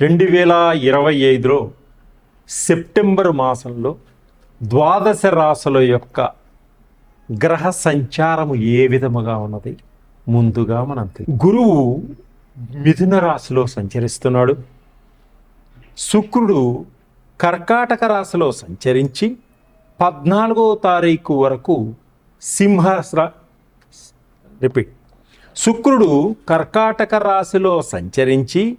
రెండు వేల ఇరవై ఐదులో సెప్టెంబర్ మాసంలో ద్వాదశ రాసుల యొక్క గ్రహ సంచారము ఏ విధముగా ఉన్నది? ముందుగా మనం గురువు మిథున రాశిలో సంచరిస్తున్నాడు. శుక్రుడు కర్కాటక రాశిలో సంచరించి పద్నాలుగో తారీఖు వరకు సింహ రిపీట్. శుక్రుడు కర్కాటక రాశిలో సంచరించి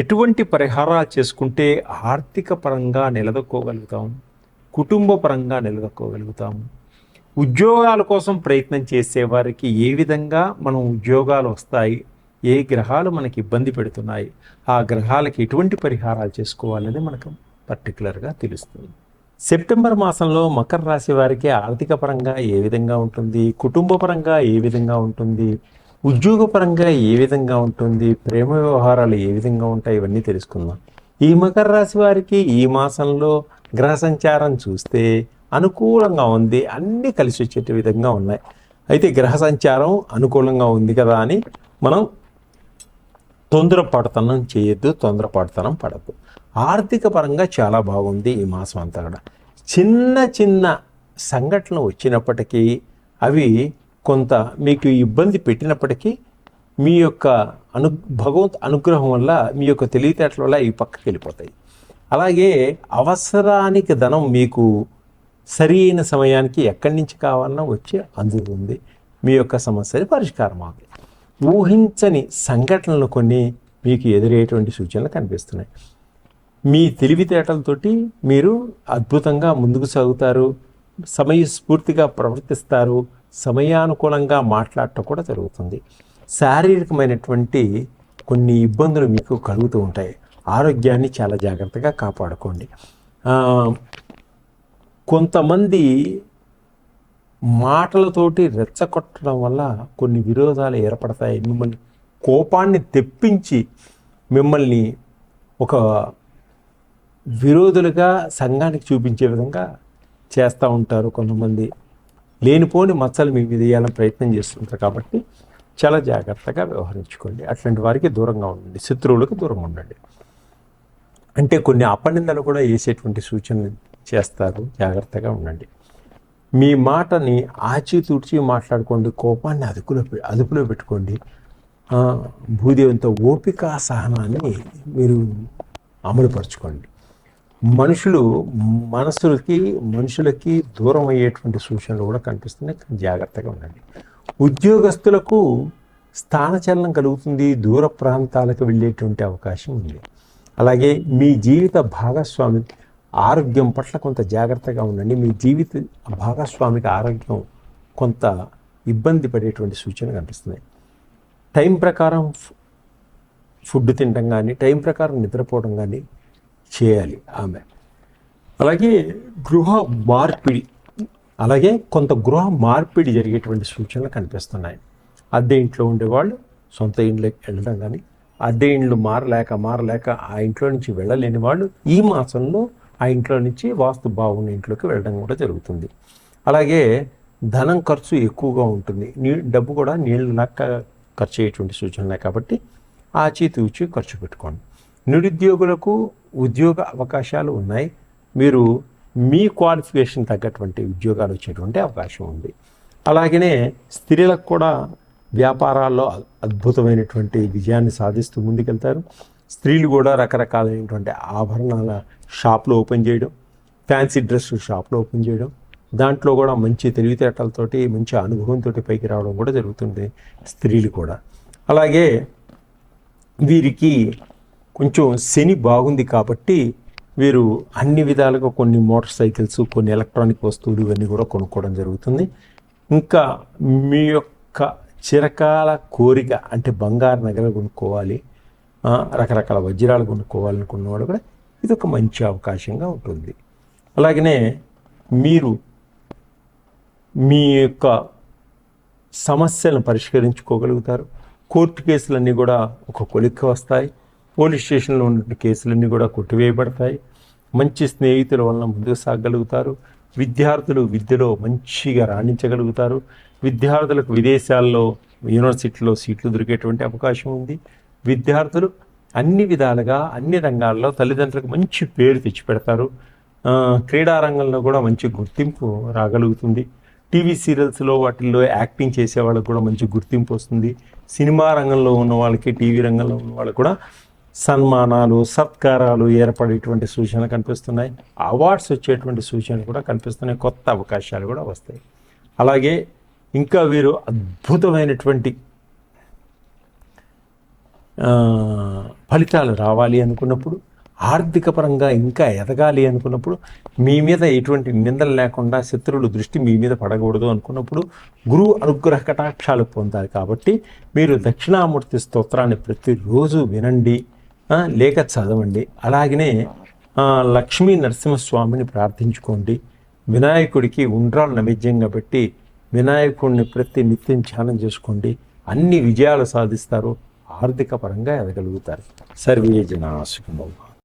ఎటువంటి పరిహారాలు చేసుకుంటే ఆర్థిక పరంగా నిలదొక్కోగలుగుతాం కుటుంబ పరంగా నిలదొక్కోగలుగుతాము ఉద్యోగాల కోసం ప్రయత్నం చేసే వారికి ఏ విధంగా మనం ఉద్యోగాలు వస్తాయి? ఏ గ్రహాలు మనకి ఇబ్బంది పెడుతున్నాయి? ఆ గ్రహాలకి ఎటువంటి పరిహారాలు చేసుకోవాలనేది మనకు పర్టికులర్గా తెలుస్తుంది. సెప్టెంబర్ మాసంలో మకర రాశి వారికి ఆర్థిక పరంగా ఏ విధంగా ఉంటుంది? కుటుంబ పరంగా ఏ విధంగా ఉంటుంది? ఉద్యోగపరంగా ఏ విధంగా ఉంటుంది ప్రేమ వ్యవహారాలు ఏ విధంగా ఉంటాయి ఇవన్నీ తెలుసుకుందాం. ఈ మకర రాశి వారికి ఈ మాసంలో గ్రహ సంచారం చూస్తే అనుకూలంగా ఉంది అన్నీ కలిసి వచ్చే విధంగా ఉన్నాయి. అయితే గ్రహ సంచారం అనుకూలంగా ఉంది కదా అని మనం తొందరపడతనం చేయొద్దు తొందరపడతనం పడద్దు. ఆర్థిక పరంగా చాలా బాగుంది ఈ మాసం అంతా కూడా. చిన్న చిన్న సంఘటనలు వచ్చినప్పటికీ అవి కొంత మీకు ఇబ్బంది పెట్టినప్పటికీ మీ యొక్క అను భగవంత్ అనుగ్రహం వల్ల మీ యొక్క తెలివితేటల వల్ల ఈ పక్కకి వెళ్ళిపోతాయి. అలాగే అవసరానికి ధనం మీకు సరి అయిన సమయానికి ఎక్కడి నుంచి కావాలన్నా వచ్చి అందుతుంది మీ యొక్క సమస్యని పరిష్కారం అవుతుంది ఊహించని సంఘటనలు కొన్ని మీకు ఎదురయ్యేటువంటి సూచనలు కనిపిస్తున్నాయి. మీ తెలివితేటలతోటి మీరు అద్భుతంగా ముందుకు సాగుతారు. సమయస్ఫూర్తిగా ప్రవర్తిస్తారు. సమయానుకూలంగా మాట్లాడటం కూడా జరుగుతుంది. శారీరకమైనటువంటి కొన్ని ఇబ్బందులు మీకు కలుగుతూ ఉంటాయి. ఆరోగ్యాన్ని చాలా జాగ్రత్తగా కాపాడుకోండి. కొంతమంది మాటలతోటి రెచ్చగొట్టడం వల్ల కొన్ని విరోధాలు ఏర్పడతాయి. మిమ్మల్ని కోపాన్ని తెప్పించి మిమ్మల్ని ఒక విరోధులుగా సంఘానికి చూపించే విధంగా చేస్తూ ఉంటారు కొంతమంది. లేనిపోని మచ్చలు మీ మీద వేయాలని ప్రయత్నం చేస్తుంటారు కాబట్టి చాలా జాగ్రత్తగా వ్యవహరించుకోండి. అట్లాంటి వారికి దూరంగా ఉండండి. శత్రువులకు దూరంగా ఉండండి. అంటే కొన్ని అపనిందలు కూడా వేసేటువంటి సూచనలు చేస్తారు. జాగ్రత్తగా ఉండండి. మీ మాటని ఆచితూడ్చి మాట్లాడుకోండి. కోపాన్ని అదుపులో పె- అదుపులో పెట్టుకోండి. భూదేవంతో ఓపిక సహనాన్ని మీరు అమలుపరచుకోండి. మనుషులు మనసులకి మనుషులకి దూరం అయ్యేటువంటి సూచనలు కూడా కనిపిస్తున్నాయి. జాగ్రత్తగా ఉండండి. ఉద్యోగస్తులకు స్థానచలనం కలుగుతుంది. దూర ప్రాంతాలకు వెళ్ళేటువంటి అవకాశం ఉంది. అలాగే మీ జీవిత భాగస్వామి ఆరోగ్యం పట్ల కొంత జాగ్రత్తగా ఉండండి. మీ జీవిత భాగస్వామికి ఆరోగ్యం కొంత ఇబ్బంది పడేటువంటి సూచన కనిపిస్తున్నాయి. టైం ప్రకారం ఫుడ్ తినడం కానీ టైం ప్రకారం నిద్రపోవడం కానీ చేయాలి ఆమె. అలాగే గృహ మార్పిడి అలాగే కొంత గృహ మార్పిడి జరిగేటువంటి సూచనలు కనిపిస్తున్నాయి. అద్దె ఇంట్లో ఉండేవాళ్ళు సొంత ఇండ్లోకి వెళ్ళడం కానీ అద్దె ఇండ్లు మారలేక మారలేక ఆ ఇంట్లో నుంచి వెళ్ళలేని వాళ్ళు ఈ మాసంలో ఆ ఇంట్లో నుంచి వాస్తు బాగున్న ఇంట్లోకి వెళ్ళడం కూడా జరుగుతుంది. అలాగే ధనం ఖర్చు ఎక్కువగా ఉంటుంది. నీ డబ్బు కూడా నీళ్ళు లెక్క ఖర్చు అయ్యేటువంటి సూచనలే కాబట్టి ఆచితూచి ఖర్చు పెట్టుకోండి. నిరుద్యోగులకు ఉద్యోగ అవకాశాలు ఉన్నాయి. మీరు మీ క్వాలిఫికేషన్ తగ్గటువంటి ఉద్యోగాలు వచ్చేటువంటి అవకాశం ఉంది. అలాగనే స్త్రీలకు కూడా వ్యాపారాల్లో అద్భుతమైనటువంటి విజయాన్ని సాధిస్తూ ముందుకెళ్తారు. స్త్రీలు కూడా రకరకాలైనటువంటి ఆభరణాల షాప్లు ఓపెన్ చేయడం ఫ్యాన్సీ డ్రెస్సులు షాప్లు ఓపెన్ చేయడం దాంట్లో కూడా మంచి తెలివితేటలతోటి మంచి అనుభవంతో పైకి రావడం కూడా జరుగుతుంది స్త్రీలు కూడా. అలాగే వీరికి కొంచెం శని బాగుంది కాబట్టి వీరు అన్ని విధాలుగా కొన్ని మోటార్ సైకిల్స్ కొన్ని ఎలక్ట్రానిక్ వస్తువులు ఇవన్నీ కూడా కొనుక్కోవడం జరుగుతుంది. ఇంకా మీ యొక్క చిరకాల కోరిక అంటే బంగారు నగలు కొనుక్కోవాలి రకరకాల వజ్రాలు కొనుక్కోవాలనుకున్నవాడు కూడా ఇది ఒక మంచి అవకాశంగా ఉంటుంది. అలాగనే మీరు మీ యొక్క సమస్యలను పరిష్కరించుకోగలుగుతారు. కోర్టు కేసులన్నీ కూడా ఒక కొలిక్కి వస్తాయి. పోలీస్ స్టేషన్లో ఉన్నటువంటి కేసులన్నీ కూడా కొట్టివేయబడతాయి. మంచి స్నేహితుల వలన ముందుకు సాగగలుగుతారు విద్యార్థులు విద్యలో మంచిగా రాణించగలుగుతారు. విద్యార్థులకు విదేశాల్లో యూనివర్సిటీలో సీట్లు దొరికేటువంటి అవకాశం ఉంది. విద్యార్థులు అన్ని విధాలుగా అన్ని రంగాల్లో తల్లిదండ్రులకు మంచి పేరు తెచ్చిపెడతారు. క్రీడారంగంలో క్రీడా రంగంలో కూడా మంచి గుర్తింపు రాగలుగుతుంది. టీవీ సీరియల్స్లో వాటిల్లో యాక్టింగ్ చేసే వాళ్ళకి కూడా మంచి గుర్తింపు వస్తుంది. సినిమా రంగంలో ఉన్న వాళ్ళకి టీవీ రంగంలో ఉన్న వాళ్ళకి కూడా సన్మానాలు సత్కారాలు ఏర్పడేటువంటి సూచనలు కనిపిస్తున్నాయి. అవార్డ్స్ వచ్చేటువంటి సూచనలు కూడా కనిపిస్తున్నాయి. కొత్త అవకాశాలు కూడా వస్తాయి. అలాగే ఇంకా వీరు అద్భుతమైనటువంటి ఫలితాలు రావాలి అనుకున్నప్పుడు ఆర్థిక పరంగా ఇంకా ఎదగాలి అనుకున్నప్పుడు మీ మీద ఎటువంటి నిందలు లేకుండా శత్రువుల దృష్టి మీ మీద పడకూడదు అనుకున్నప్పుడు గురువు అనుగ్రహ కటాక్షాలు పొందాలి కాబట్టి మీరు దక్షిణామూర్తి స్తోత్రాన్ని ప్రతిరోజు వినండి. లేక చదవండి. అలాగనే లక్ష్మీ నరసింహస్వామిని ప్రార్థించుకోండి. వినాయకుడికి ఉండ్రాలు నైవేద్యంగా పెట్టి వినాయకుడిని ప్రతి నిత్యం ధ్యానం చేసుకోండి. అన్ని విజయాలు సాధిస్తారు. ఆర్థిక పరంగా ఎదగలుగుతారు. సర్వే జనా బాబు